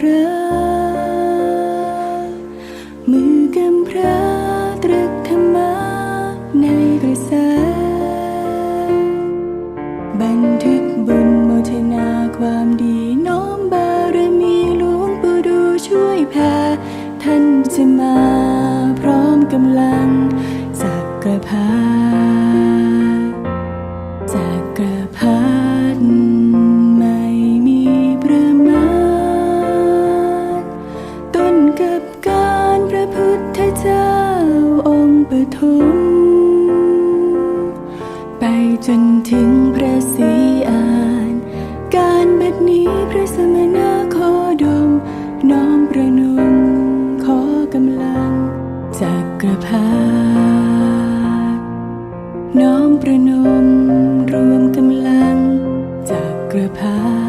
พระมือกำพระตรึกธรรมะในกระแสบันทึกบุญโมทนาความดีน้อมบารมีหลวงปู่ดูช่วยแผ่ท่านจะมา ปฐมไปจนถึงพระศรีอาน การบัดนี้พระสมณะโคดม น้อมประนมขอกำลังจากกระพรรดิน้อมประนมรวมกำลังจากกระพรรดิ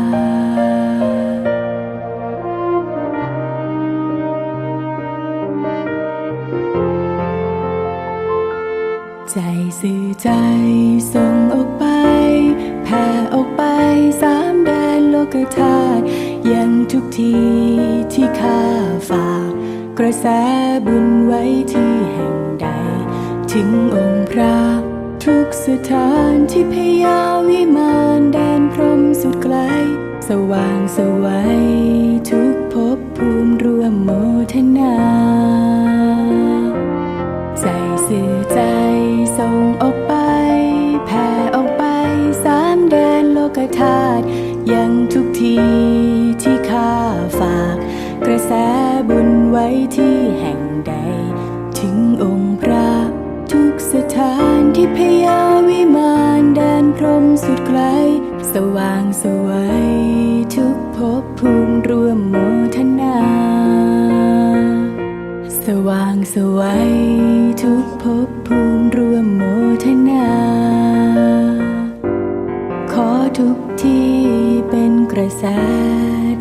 ใจสื่อใจส่งออกไป แผ่ออกไปสามแดนโลกธาตุยังทุกทีที่ข้าฝาก กระแสบุญไว้ที่แห่งใด ถึงองค์พระ ทุกสถานที่พยาวิมานแดนพรมสุดไกล สว่างสวัยทุกภพภูมิรวมโมทนา ดีที่ข้าฝาก กระแสบุญไว้ที่แห่งใด ถึงองค์พระทุกสถานที่พยาวิมานแดนพรมสุดไกล สว่างสวัยทุกภพภูมิรวมโมทนา สว่างสวัยทุกภพภูมิรวมโมทนา ขอทุกที่ ระแส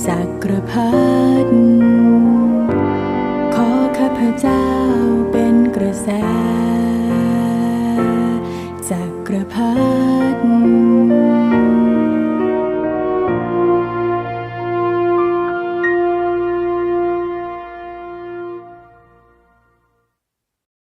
จากกระพัดขอข้าพเจ้าเป็นกระแสจากกระพั